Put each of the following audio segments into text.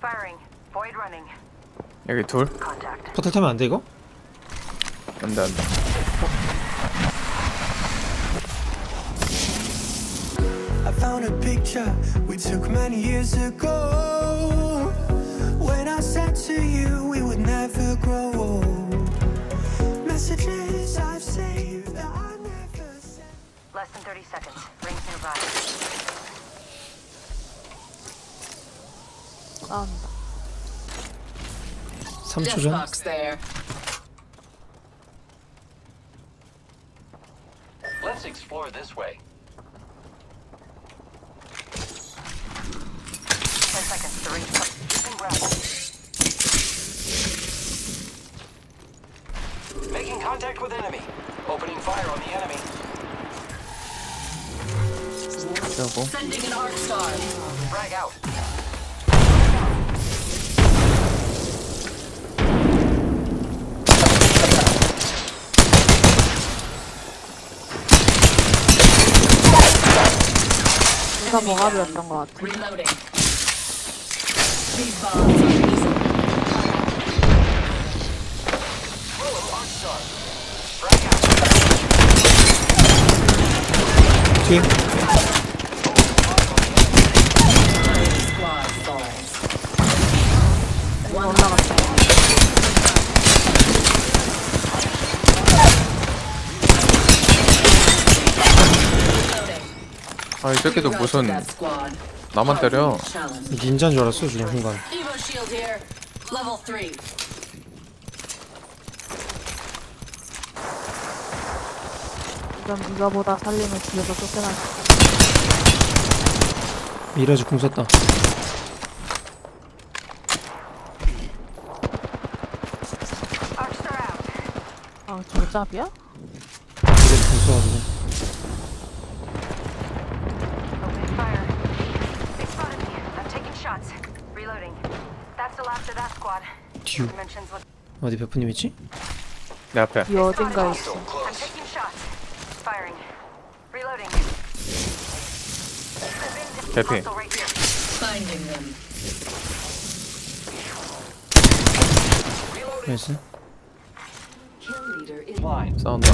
Firing. Void running. 여기 둘 Contact. 포탈 타면 안 돼 이거? 안돼 안돼 I found a picture we took many years ago. When I said to you we would never grow old. Messages I've saved that I never sent. Less than 30 seconds. Rings nearby. 싸운다. 3초 전? box there. Let's explore this way. 10 seconds. The ring's up. Using grapple. Making contact with enemy. Opening fire on the enemy. 세우고 Sending an arc star. Frag out. 누가 모갑이었던 것 같아. 뒤에 아이 새끼도 무슨. 나만 때려. 닌자인 줄 알았어 지금 순간. 이건 이거보다 살림을 집에서 쫓겨날 미라지 궁 썼다. 아, 저거 짭이야? 듀. 어디 베프님 있지? 내 앞에 이 어딘가에 있어. 대피. 나이스. 싸운다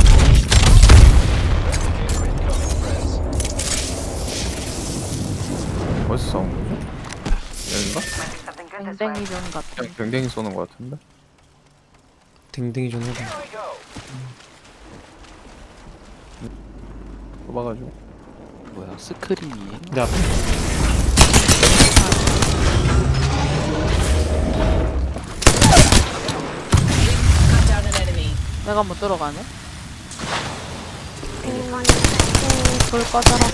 어디서 싸운 거죠? 여긴가? 댕댕이 좀 같아. 그냥 댕댕이 쏘는 거 같은데? 댕댕이 좀 해봐. 좁아가지고 뭐야 스크린이 내 앞에 Cut down an enemy. 내가 못 들어가네. 불 꺼져라.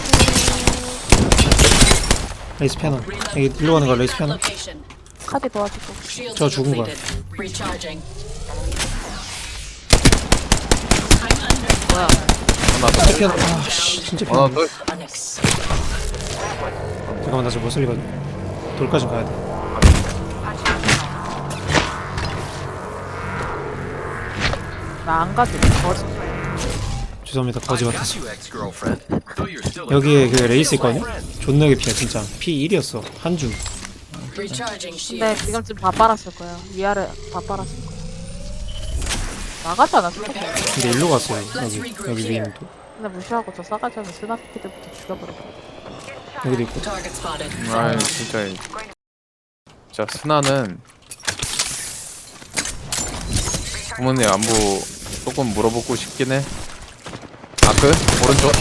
레이스 피아노 여기 일로 가는 거 레이스 피아노 Location. 카드 도와주고. 저 죽은 거야. Recharging. 뭐야? 하나 더 피아노 아씨 진짜 하나 더 Onyx. 잠깐만 나 지금 못 살리거든 돌까지 가야 돼 나 안 가지. 거지. 죄송합니다 거지 같아서 여기에 그 레이스 있거든요? 존나게 피야 진짜 피 1이었어 한줌 Recharging 근데 shields. 지금쯤 다 빨았을 거야. 위아래 다 빨았을 거야. 나가잖아, 스포. 근데 일로 갔어요 여기 여기 위인도 근데 무시하고 저 싸가지 않은 스나피드부터 죽여버려. 여기도 있고 Target spotted. 아이 진짜 이- 진짜 스나는 부모님 안부 조금 물어보고 싶긴 해 아크 오른쪽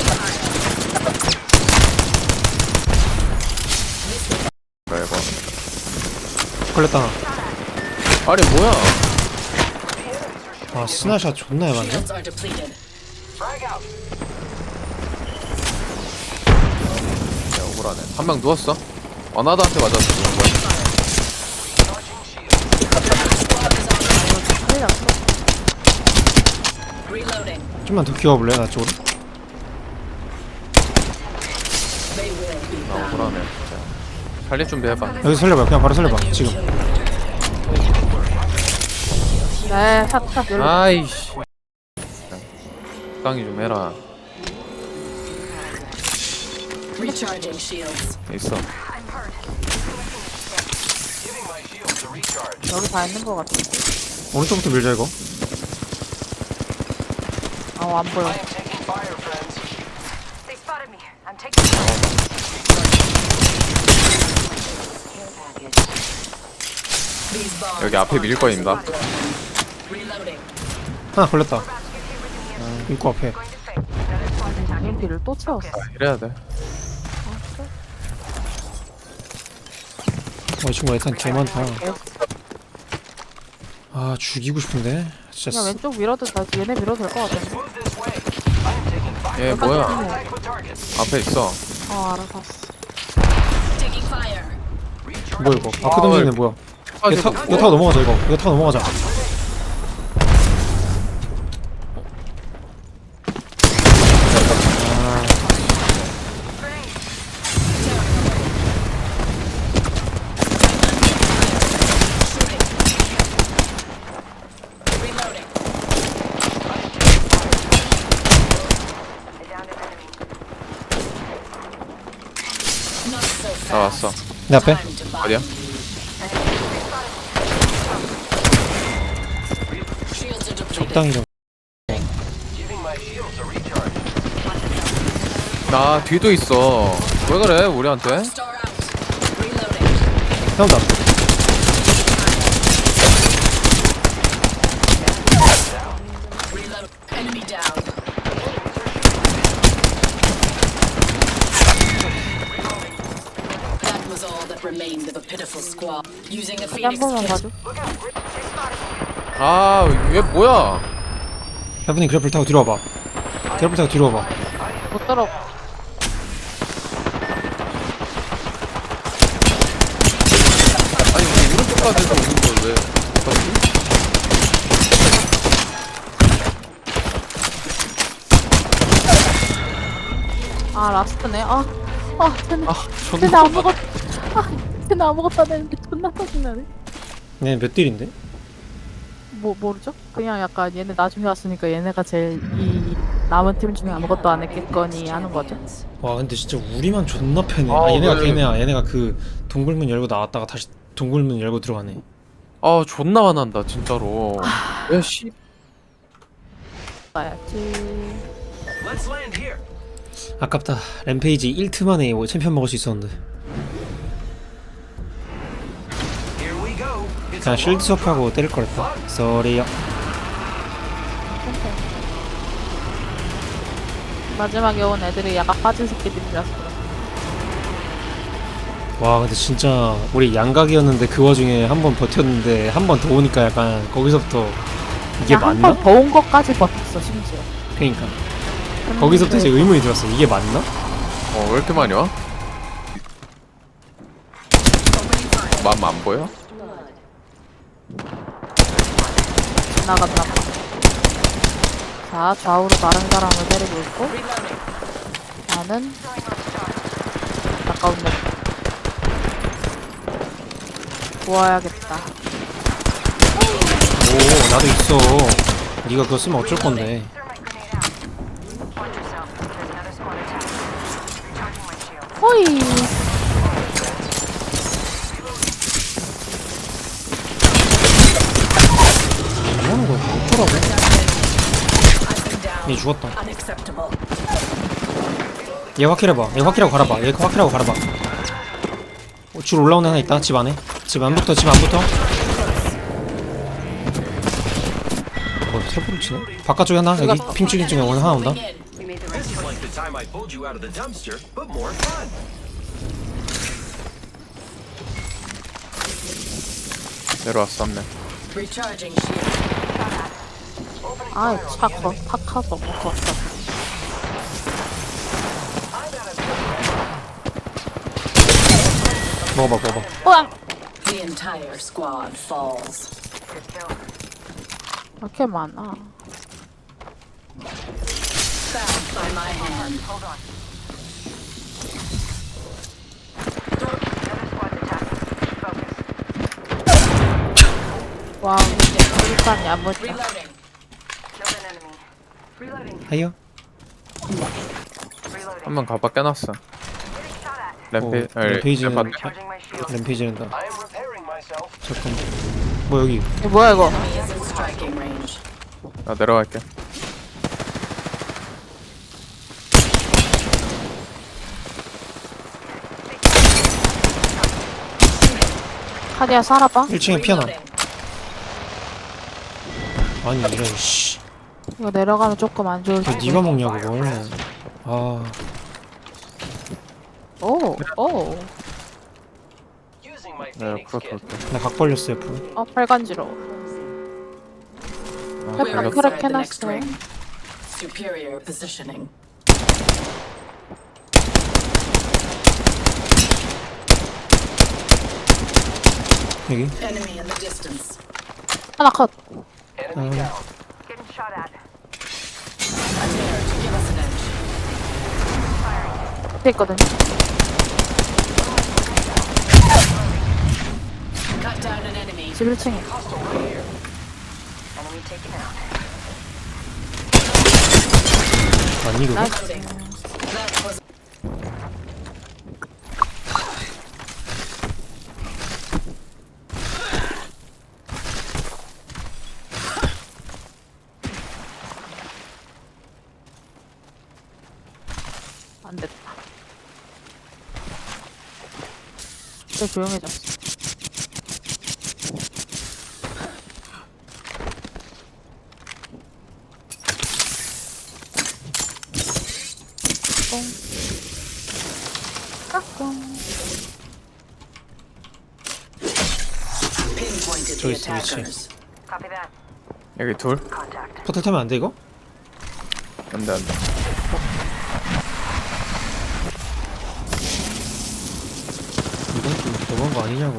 뭐야 이거 걸렸다 나. 아니 뭐야 아 스나샷 존나 해봤네 Shields are depleted. frag out. 야 억울하네 한 명 누웠어 어나더한테 맞았어 누운 거야. Reloading. 좀만 더 기어볼래 나 쪽으로? They will be 나. 억울하네 진짜 살릴 준비해봐 여기 살려봐 그냥 바로 살려봐 지금 네, 샷, 샷. 열로. 아이씨 적당히 좀 해라 Recharging shields. 있어. 여기 다 있는 거 같은데. 오른쪽부터 밀자 이거 어, 안 보여. I am taking fire, friends. They spotted me. I'm taking shots. 여기 앞에 밀 거입니다. 하나 걸렸다. 입구 앞에. EMP를 또 채웠어. 이래야 돼. 어, 이 친구 일단 개 많다 아 죽이고 싶은데 진짜 그냥 왼쪽 밀어도 다 얘네 밀어도 될 것 같은데. 얘 뭐야? 앞에 있어. 어, 알아봤어. 뭐야 이거 아크 던지네 뭐야 아, 이거, 타, 이거 타고 넘어가자 이거 이거 타고 넘어가자. 나 왔어. 내 앞에. 어디야? 적당히 recharge. 나 뒤도 있어. 왜 그래 우리한테? Star out. Reloading. 나온다 Reload. Enemy down. That was all that remained of a pitiful squad. Using a 여기 한 번만. 봐줘. 아, 얘 뭐야? 야분이 그래플 타고 뒤로 와봐 그래플 타고 뒤로 와봐 못 들어. 아니 우리 오른쪽까지 오는 걸 왜? 그러지? 아, 라스트네. 아, 아, 쟤네, 아, 쟤네 존나. 아무것도, 아, 쟤네 아무것도 안 했는데 존나 짜증나네. 얘네 몇 딜인데? 뭐, 모르죠? 그냥 약간 얘네 나중에 왔으니까 얘네가 제일 이 남은 팀 중에 아무것도 안 했겠거니 하는 거죠. 와 근데 진짜 우리만 존나 패네 아, 아 얘네가 왜? 걔네야 얘네가 그 동굴문 열고 나왔다가 다시 동굴문 열고 들어가네 아, 존나 화난다 진짜로. 야 씨. 가야지. Let's land here. 아깝다 램페이지 1트 만에 뭐 챔피언 먹을 수 있었는데 그냥 쉴드 수업하고 때릴 거랬다 쏘리요 마지막에 온 애들이 약간 빠진 새끼들이라서. 와 근데 진짜 우리 양각이었는데 그 와중에 한 번 버텼는데 한 번 더 오니까 약간 거기서부터 이게 맞나? 한번 더 온 것까지 버텼어 심지어. 그러니까 거기서부터 이제 의문이 들었어 이게 맞나? 어, 왜 이렇게 많이 와? 맘 안 보여? 나갔나 봐. 자 좌우로 다른 사람을 때리고 있고. 나는 가까운 데 구워야겠다. 오 나도 있어. 네가 그거 쓰면 어쩔 건데. grenade out. Watch yourself. There's another squad attacking. Recharging my shield. 호이. 뭐하는 down. 얘 죽었다. 얘 확킬해봐 얘 확킬하고 갈아봐 얘 확킬하고 갈아봐 어, 줄 올라오는 하나 있다 집 안에 집 안부터 집 안부터 뭐 탭으로 치네 바깥쪽에 하나 여기 핑 찍인 중에 오늘 하나 온다. 내려왔어 네 Recharging shield. 아이 차커 타카서 먹었어. 먹어봐 먹어봐 으앙. The entire squad falls. good kill. 이렇게 많아. Found by my hand. Hold on. Another squad's attacking. Focus. 와 일단. Reloading. Killed an enemy. Reloading. 하이요. 한명 가봐 깨놨어. 램페 어, 램페이지는 shield. 램페이지는다. 잠깐만 뭐 여기 이거 뭐야 이거? 나 내려갈게 카디야 살아봐. 1층에 피어나. 아니 이런 씨 이거 내려가면 조금 안 좋을 왜 텐데. 네가 먹냐 그걸 아 오, 오. 풀어 kit. 볼게 나각 벌렸어 F 어, 팔간지러워. 아 그렇게 inside the next 해놨어요. ring. Superior positioning. 여기 Enemy in the distance. 하나 컷. Enemy down. Shot at. There to give us an edge. 있거든요. Cut down an enemy. 집 1층에. Enemy taken out. 아니 이거. That was 조용해졌어. 까꿍. pinpointed 저기 있어, 위치. attackers. Copy that. 여기 둘 Contact. 포탈 타면 안 돼 이거? 안돼 안돼 이건 좀 너무한 거 아니냐고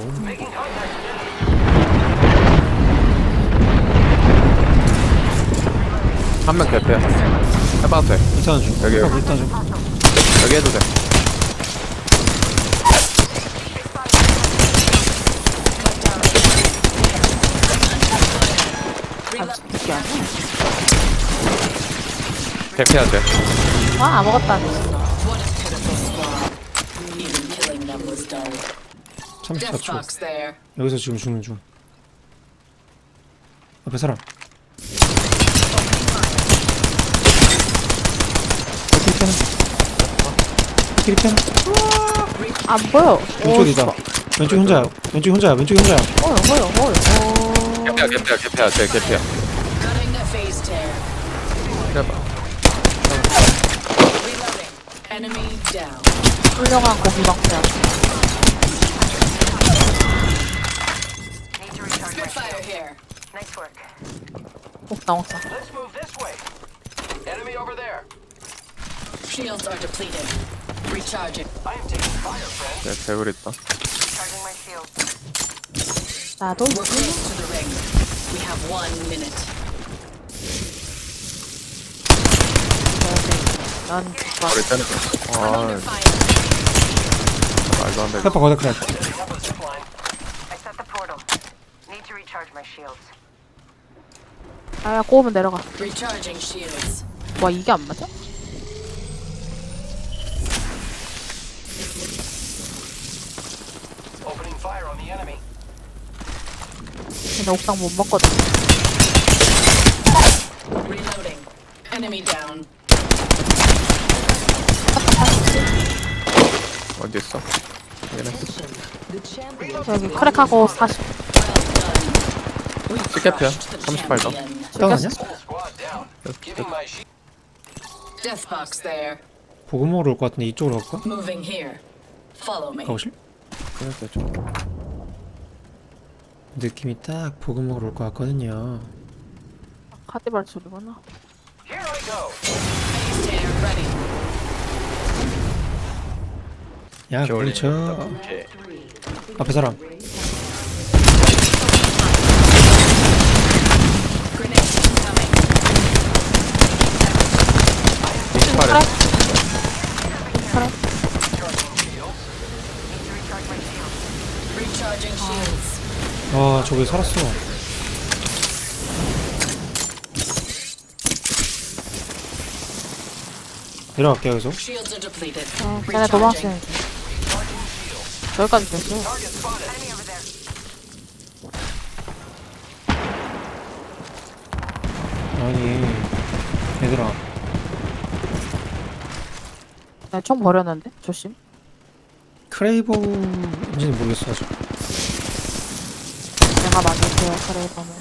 한명 개패 해봐도 돼 일단 좀 여기, 여기. 일단 좀 여기 해도 돼. 개패야 돼 아, 아무것도 안 했어. 34초 Deathbox there. 여기서 지금 죽는 중 앞에 사람 키리 피하나 안 보여. 왼쪽이다 왼쪽 혼자야 왼쪽 혼자야 왼쪽 혼자야 어여, 어여, 어여. 개패야 개패야 개패야 돼 개패야 Cutting a phase tear. 해봐 Reloading. Enemy down. 훌륭한 고기 방패야. Nice work. 옥상, 옥상. Let's move this way. Enemy over there. Shields are depleted. Recharging. I am taking fire, friend. 내 배울 있다 Recharging my shield. 나도 We're close to the ring. We have one minute. 난 머리 떼는 거아 Under fire. 말도 안돼 페퍼 거다 크랙 아야 꼬우면 내려가. Recharging shields. 와 이게 안 맞아? Opening fire on the enemy. 근데 옥상 못 먹거든. Reloading. Enemy down. 어디 있어? 얘네 여기 크랙하고 40. 시계표야 The 38도 champion. 다운 아니야? There. 보급 먹으러 올 것 같은데 이쪽으로 갈까? Moving here. Follow me. 가보실? 좀 느낌이 딱 보급 먹으러 올 것 같거든요 카디발 소리구나. Phase tear ready. 야 그렇죠 오케이 앞에 사람 말해. 아, 저게 살았어. 내려갈게요, 계속. 어, 내가 도망치는 저기까지 됐어. 아니, 얘들아. 나 총 버렸는데 조심. 크레이버인지는 모르겠어 아직 내가 맞을게요 크레이버는.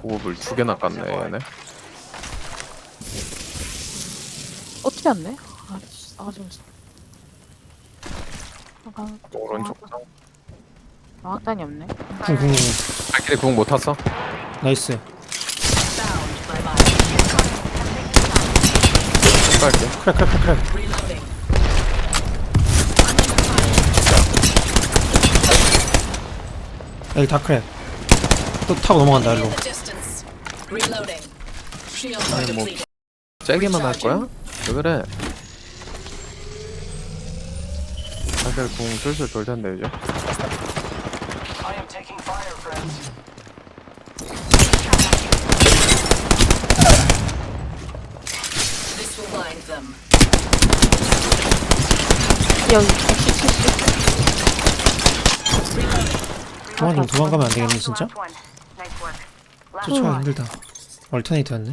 보급을 두 개나 깠네 얘네 어떻게 왔네? 아, 씨, 아 좀. 잠깐. 오른쪽 아, 확단이 없네. 궁궁궁 발길이 궁못 탔어? 나이스 갈게 크랙 크랙 크랙. 여기 다 크랙 또 타고 넘어간다 일로 아니, 뭐. 세게만 할 거야? 왜 그래? 발길 궁 슬슬 돌 텐데 이제 I am taking fire, friends. 여기. 그만 좀 도망가면 안 되겠네 진짜? 쫓아가. 힘들다 얼터네이트였네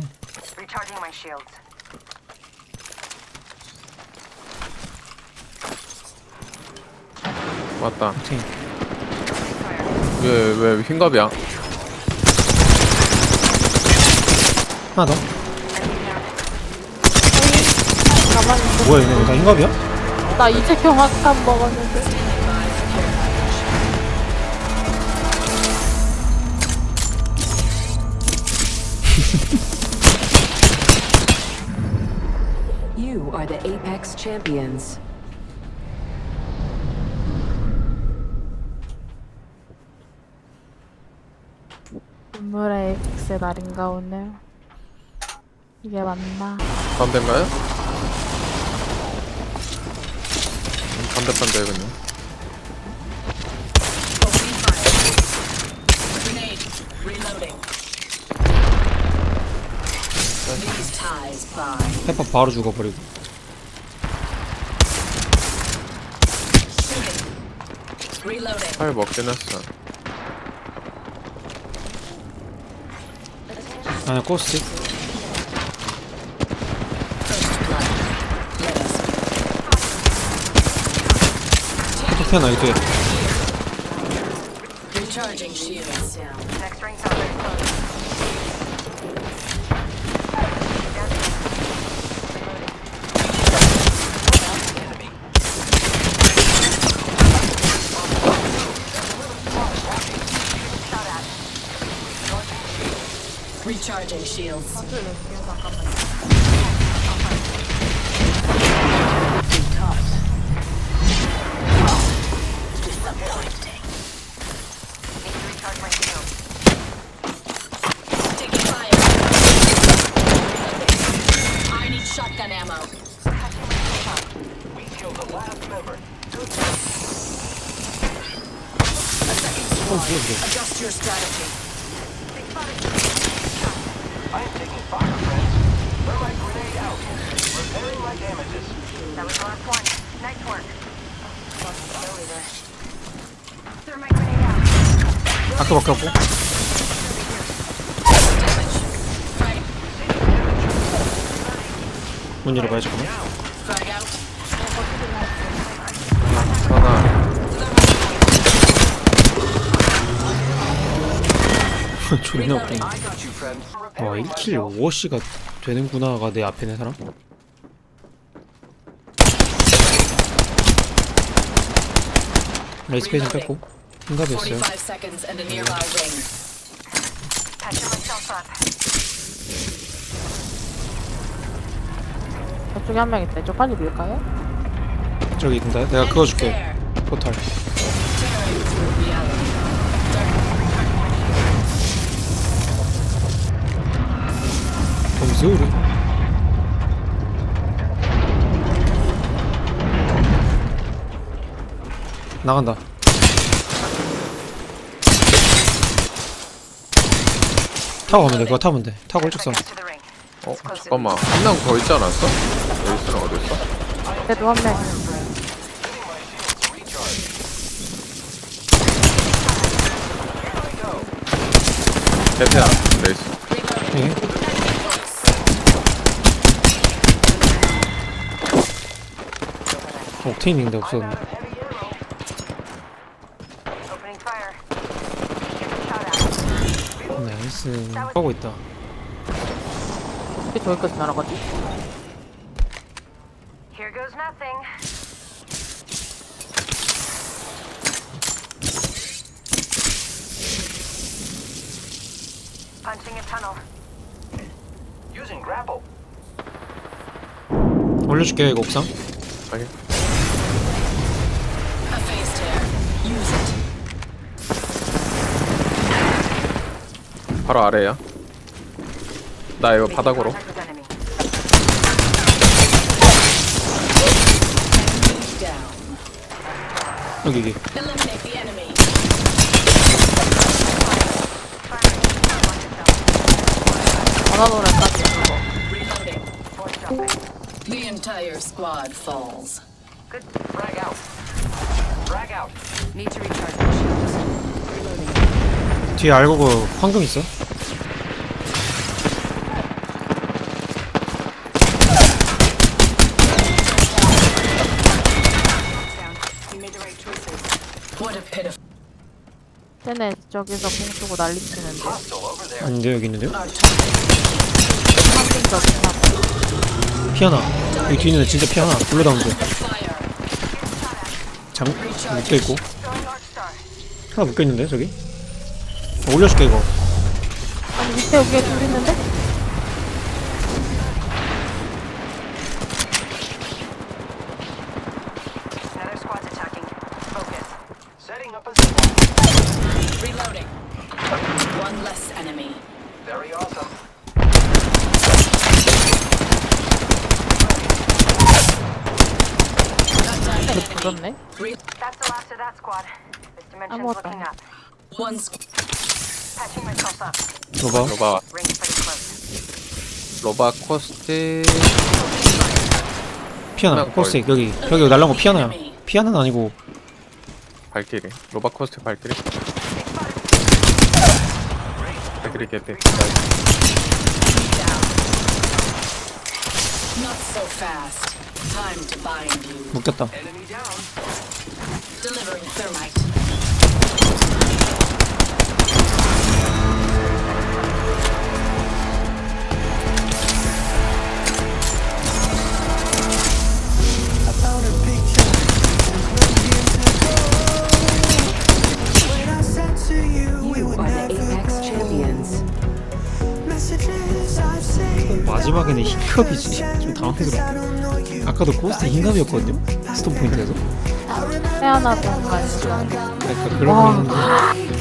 오케이 왜 왜 흰갑이야? 하나 더 가만히 있어. 뭐야 얘네 다 흰갑이야? 나 이제 경악감 먹었는데. You are the Apex Champions. 눈물의 에이픽스의 날인가 오늘. 이게 맞나? 반대인가요? 반대반대 그냥. 페퍼 바로 죽어버리고. 팔 먹긴 했어 아니야 코스트 페퍼 피어 나이트 recharging shields. Next ring's out. Recharging shields. 문 열어봐요 잠깐만. 하나 존나 웃기네. 와 Repairing 1킬 myself. 5어시가 되는구나가 내 앞에 있는 사람? 레이스 페이지 뺐고 흰갑이었어요 45 seconds and a nearby ring. Patching myself up. 저쪽에 한 명 있다. 이쪽 빨리 밀까요? 저기 있다 내가 그거 줄게. 포탈. 범수 우리 나간다 타고 가면 돼 그거 타면 돼 타고 일찍 선 어, 어 잠깐만 한 명 더 있지 않았어? 에이스는 어딨어? 그래도 한명 대패야 레이스 응? 옥테인인데 없었는데 나이스 네, 하고 있다 어떻게 저기까지 날아가지? Here goes nothing. Punching a tunnel. Using grapple. 올려줄게요 이거 옥상. 확인 A phase tear. Use it. 바로 아래야 나 이거 바닥으로. Enemy down. 여기 여기. Eliminate the enemy. 바나노라까지 그거. Reloading. Force jumping. The entire squad falls. Good. Frag out. Frag out. Need to recharge my shields. 뒤에 알고 그 황금 있어? Down. You made the right choices. What a pitiful. 쟤네 저기서 공 쓰고 난리 치는데. Over there. 아닌데 여기 있는데요? 피하나. 여기 뒤에 있는 애 진짜 피하나. 불러다운드. Fire. 장 묶여 있고. Throwing Arc Star. 하나 묶여 있는데 저기. 어, 올려줄게 이거. 아니 밑에 여기에 둘 있는데? Another squad's attacking. Focus. Setting up a zip line. Reloading. One less enemy. Very awesome. 죽었네. That's the last of that squad. This dimension's 아무것도 looking up. One squ- Patching myself up. 로바. 로바 Ring's pretty close. 로바 코스트 피하나. 그냥 코스틱 여기. 여기 날라온 거 피하나야. 피하나는 아니고 발길이 로바 코스트 발길이 발길이 개피 Not so fast. Time to bind you. 묶였다. Enemy down. 마지막에는 흰갑이지. 좀 당황스럽다. 아까도 코스트 흰갑이었거든요. 스톤 포인트에서. 태어나도 안 그러니까 그런 와. 거